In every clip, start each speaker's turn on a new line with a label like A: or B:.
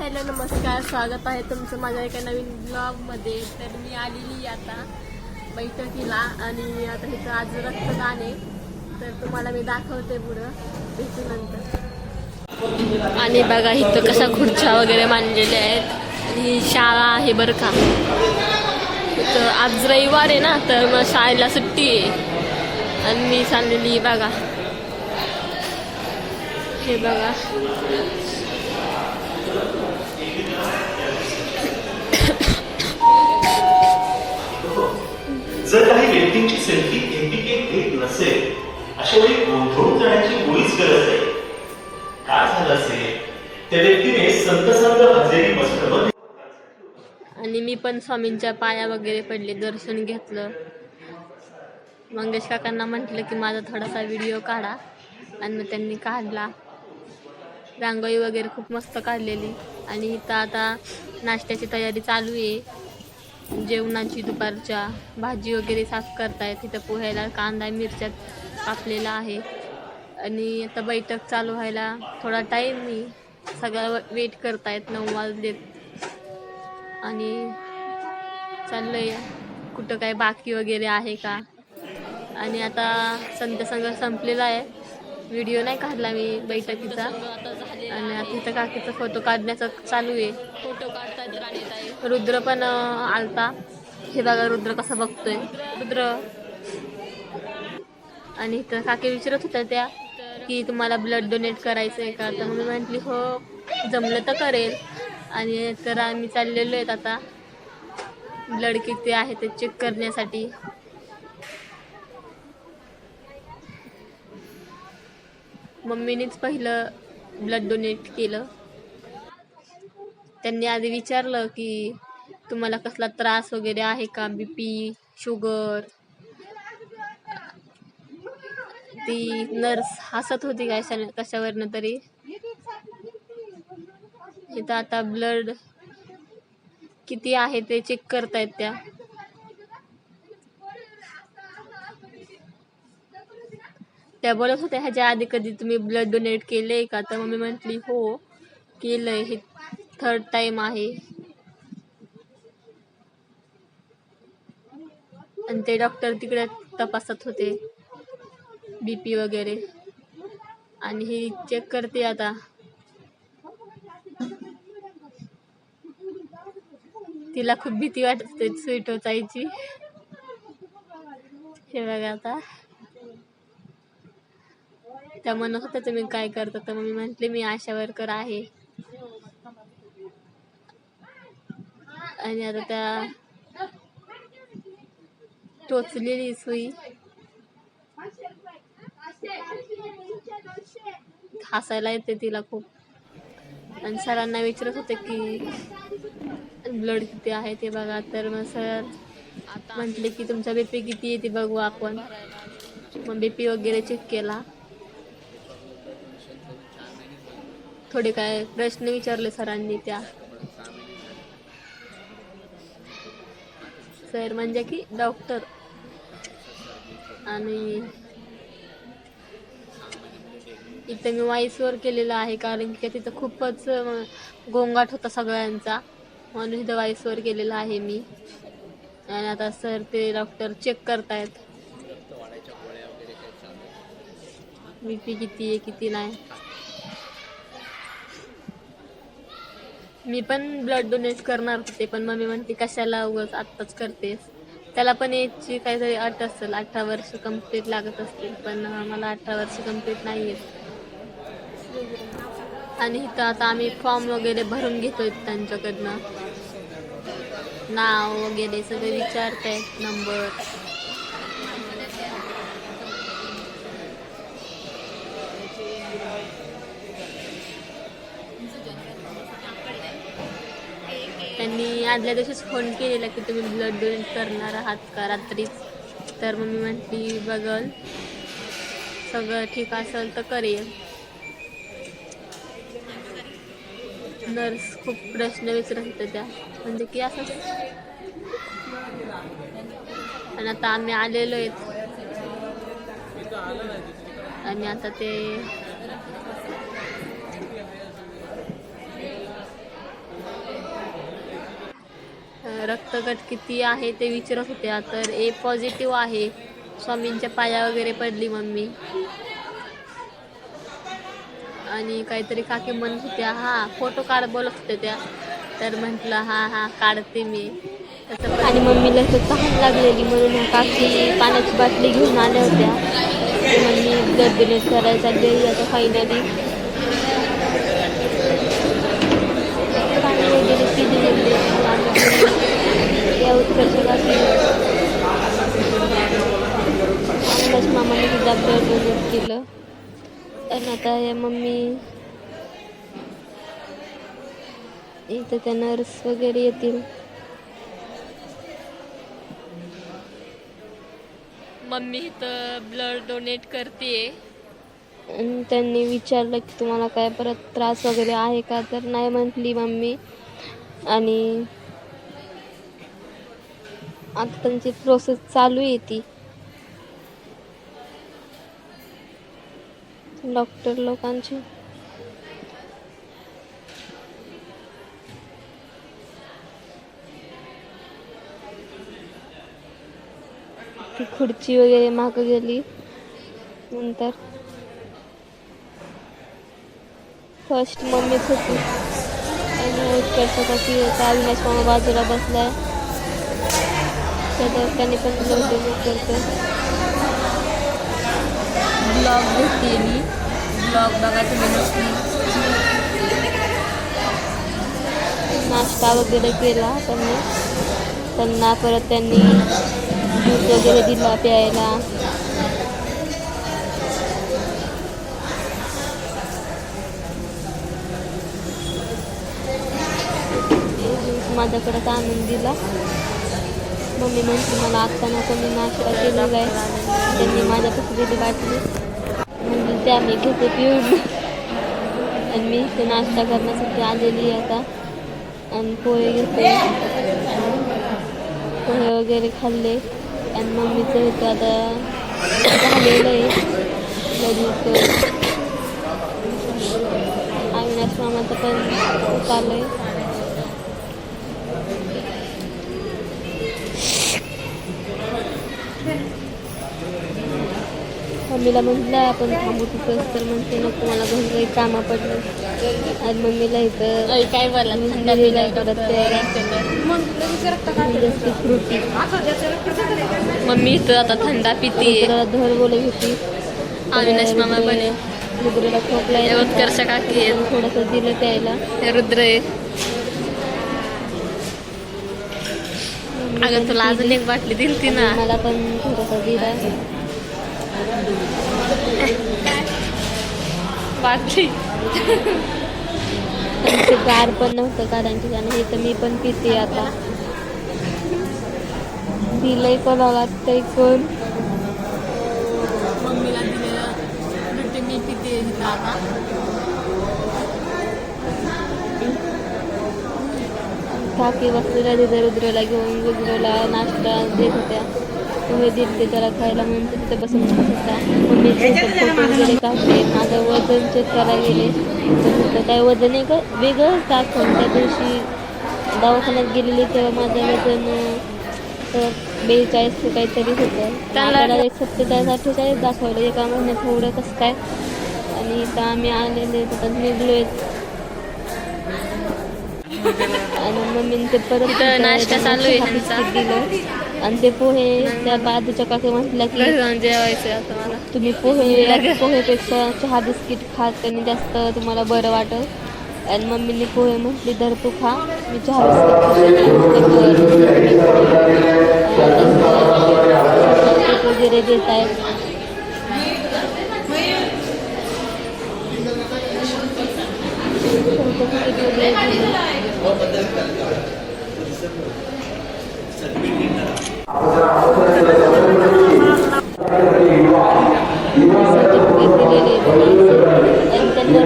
A: Hello नमस्कार स्वागत आहे तुमचं माझ्या एका नवीन ब्लॉगमध्ये तर मी आलेली आता बैठकीला आणि आता इथं आज रक्तदान आहे. तर तुम्हाला मी दाखवते पुढं भेटूनंतर आणि बघा इथं कशा खुर्च्या वगैरे मांडलेल्या आहेत. आणि ही शाळा आहे बरं का. इथं आज रविवार आहे ना तर मग शाळेला सुट्टी आहे. आणि मी चाललेली बघा. हे बघा.
B: जर काही व्यक्तींची सेल्फी एमपीके घेत नसेल अशा वेळी गोंधळून जाण्याची मुळीच गरज आहे काय झालं असेल? त्या व्यक्तीने संत संत हजेरी मस्तमध्ये
A: आणि मी पण स्वामींच्या पाया वगैरे पडले दर्शन घेतलं. मंगेश काकांना म्हटलं की माझा थोडासा व्हिडिओ काढा. आणि मग त्यांनी काढला. रांगोळी वगैरे खूप मस्त काढलेली. आणि इथं आता नाश्त्याची तयारी चालू आहे. जेवणाची दुपारच्या भाजी वगैरे साफ करतायत. तिथं पोह्याला कांदा मिरच्या कापलेला आहे. आणि आता बैठक चालू व्हायला थोडा टाईम मी सगळा वेट करतायत. नऊ वाजलेत. आणि चाललंय. कुठं काय बाकी वगैरे आहे का? आणि आता संत संघ संपलेला आहे. व्हिडिओ नाही काढला मी बैठकीचा. आणि आता इथं काकीचा फोटो काढण्याचं चालू आहे. फोटो काढता रुद्र पण आलता. हे बघा रुद्र कसा बघतोय. रुद्र. आणि इथं काकी विचारत होत्या त्या की तुम्हाला ब्लड डोनेट करायचं आहे का? तर मी म्हटली हो जमलं तर करेल. आणि तर आम्ही चाललेलो आहेत आता. ब्लड किती आहे ते चेक करण्यासाठी. मम्मीनेच पहिलं ब्लड डोनेट केलं. त्यांनी आधी विचारलं की तुम्हाला कसला त्रास वगैरे आहे का? बी पी शुगर ती नर्स हसत होती कशा कशावरनं तरी. इथं आता ब्लड किती आहे ते चेक करतायत त्या. त्या बोलत होत्या ह्याच्या आधी कधी तुम्ही ब्लड डोनेट केले का? तर मम्मी म्हटली हो केलंय. हे थर्ड टाइम आहे. आणि ते डॉक्टर तिकडे तपासत होते बी पी वगैरे. आणि ही चेक करते आता. तिला खूप भीती वाटते स्वीट होतायची हे बघा आता. त्या म्हणत होत्या तुम्ही काय करता? तर मग मी म्हटले मी आशा वर्कर आहे. आणि आता त्या टोचलेली सुई. हसायला येते तिला खूप. आणि सरांना विचारत होते की ब्लड किती आहे ते बघा. तर मग सर म्हटले की तुमचा बीपी किती आहे ते बघू आपण. मग बीपी वगैरे चेक केला. थोडे काय प्रश्न विचारले सरांनी त्या. सर म्हणजे की डॉक्टर. आणि इथं मी वाईसवर केलेलं आहे कारण की तिथं खूपच गोंगाट होता सगळ्यांचा. म्हणून इथं वाईसवर केलेलं आहे मी. आणि आता सर ते डॉक्टर चेक करतायत. बी पी किती आहे किती नाही. मी पण ब्लड डोनेट करणार होते पण मम्मी म्हणते कशाला उगाच आत्ताच करतेस? त्याला पण याची काहीतरी अट असेल अठरा वर्ष कंप्लीट लागत असतील पण मला अठरा वर्ष कंप्लीट नाही आहेत आणि इथं आता आम्ही फॉर्म वगैरे भरून घेतोय त्यांच्याकडनं. नाव वगैरे सगळे विचारतायत नंबर त्यांनी आदल्या दिवशीच फोन केलेला की तुम्ही ब्लड डोनेट करणार आहात का रात्रीच तर मग मी म्हटली बघल सगळं ठीक असेल तर करेल नर्स खूप प्रश्न विचारत होत्या. त्या म्हणजे की असं आणि आता आम्ही आलेलो आहेत. आणि आता ते
C: रक्तगट किती आहे ते विचारत होत्या तर ए पॉझिटिव्ह आहे. स्वामींच्या पाया वगैरे पडली मम्मी. आणि काहीतरी काकी म्हणत होत्या हा फोटो काढ बोलत होत्या त्या. तर म्हटलं हा हा काढते मी. तसं आणि मम्मीला असं तहान लागलेली म्हणून ह्या काकी पाण्याची बाटली घेऊन आल्या होत्या. मम्मी ब्लड डोनेट करायला चालली आता फायनली पाणी वगैरे पिली वगैरे या उत्कर्षासाठी आनंदाच मामाने सुद्धा ब्लड डोनेट केलं आता या मम्मी. इथं त्या नर्स वगैरे येतील. मम्मी इथं ब्लड डोनेट करते त्यांनी विचारलं की तुम्हाला काय परत त्रास वगैरे आहे का? तर नाही म्हटली मम्मी. आणि आता त्यांची प्रोसेस चालू आहे ती. डॉक्टर लोकांची. ती खुर्ची वगैरे मागं गेली. नंतर फर्स्ट मम्मीच होती आणि उत्कर्षाचा ती होता अविनाश मामा बाजूला बसलाय. त्याच्यावर त्याने पण ब्लॉग करतो ब्लॉग घेतली मी. ब्लॉग बघा तुम्ही नक्की नाश्ता वगैरे केला त्यांनी. त्यांना परत त्यांनी ज्यूस वगैरे दिला प्यायला. ज्यूस माझ्याकडे आणून दिला. मम्मी म्हणते मला आत्ता नको मी नाश्ता केलेला आहे. त्यांनी माझ्यापासून दिली बाटली म्हणजे ते आम्ही घेते पिऊन. आणि मी इथे नाश्ता करण्यासाठी आलेली आहे आता. आणि पोहे घेते पोहे वगैरे खाल्ले. आणि मम्मीचं होतं आता झालेलं आहे. लगेच अविनाश मामाचं पण चालू आहे. मम्मीला म्हटलं आपण थांबू तिथंच तर म्हणते नको मला घरी काही कामं पडलं. आणि मम्मीला इथं काय बोला फ्रुटी मम्मी इथं आता थंडा पिते. धर बोलत होती. अविनाश मामा पण रुद्रला खोकला उत्कर्ष काकी थोडंसं दिलं प्यायला रुद्र आहे. अगं तुला अजून एक बाटली दिली ती ना मला पण थोडासा दिला. बाटली ते गार पण नव्हतं कारण की त्यानं हे तर मी पण पिते आता. दिलंय कोणाला लागतंय कोण? मम्मीला दिलेलं. मी पिते आता. काकी तिथे रुद्रला घेऊन रुद्रला नाश्ता देत होत्या. पोहे दिले त्याला खायला म्हणून तिथे बसून होता. मम्मी फोटो वगैरे काढले माझं वजन चेक करायला गेले. तर काय वजन आहे का वेगळंच दाखवलं त्या दिवशी दवाखान्यात गेलेली तेव्हा माझं वजन तर बेचाळीस ते काहीतरी होतं. त्याला एक सत्तेचाळीस अठ्ठेचाळीस दाखवलं एका महिन्यात थोडं कसं काय? आणि इथं आम्ही आलेले तिथं निघलोय. आणि मम्मीने ते परत नाश्ता चालू आहे दिलं. आणि ते पोहे त्या बाजूच्या काकी म्हटलं की जेवायचं असं मला. तुम्ही पोहे पोहेपेक्षा चहा बिस्किट खा त्यांनी जास्त तुम्हाला बरं वाटल. आणि मम्मीने पोहे म्हटली धर तू खा मी चहा बिस्किट वगैरे देत आहेत सर्टिफिकेट दिलेले आणि त्यांना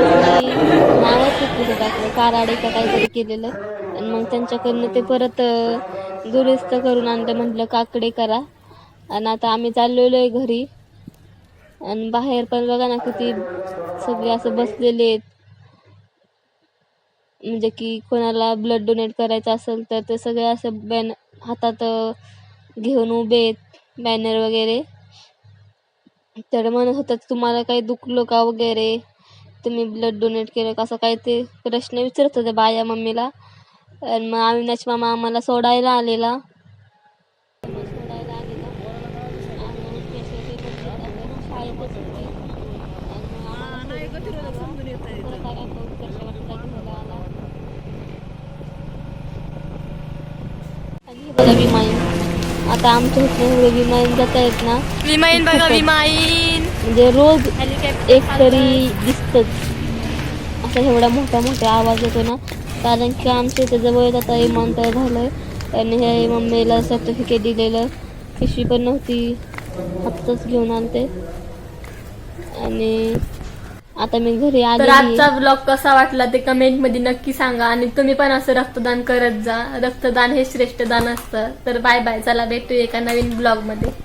C: काराडे का काहीतरी केलेलं आणि मग त्यांच्याकडनं ते परत दुरुस्त करून आणलं म्हटलं काकडे करा आणि आता आम्ही चाललेलो आहे घरी. आणि बाहेर पण बघा ना किती सगळे असं बसलेले आहेत. म्हणजे की कोणाला ब्लड डोनेट करायचं असेल तर ते सगळे असं बॅन हातात घेऊन उभे आहेत बॅनर वगैरे. तर म्हणत होतात तुम्हाला काही दुखलं का वगैरे? तुम्ही ब्लड डोनेट केलं का? असं काही ते प्रश्न विचारत होते बाया मम्मीला. आणि मग अविनाश मामा आम्हाला सोडायला आलेला. सोडायला शाळेतच होते. आणि मग आम्हाला सोडून आला. परत आला तो उत्कर्ष वाटला घ्यायला आला. आणि हे बघा विमाईन. आता आमच्या इथले विमाईन जात आहेत ना.
A: विमाईन बघा विमाईन.
C: म्हणजे रोज एक तरी दिसतच. असा एवढा मोठा मोठा आवाज येतो ना. कारण की आमच्या इथे जवळ आता विमानतळ झालंय. आणि हे मम्मीला सर्टिफिकेट दिलेलं. पिशवी पण नव्हती. हातच घेऊन आलते. आणि आता मी घरी
A: तर
C: आले
A: आजचा ब्लॉग कसा वाटला ते कमेंटमध्ये नक्की सांगा आणि तुम्ही पण असं रक्तदान करत जा. रक्तदान हे श्रेष्ठ दान असतं. तर बाय बाय चला भेटू एका नवीन ब्लॉगमध्ये.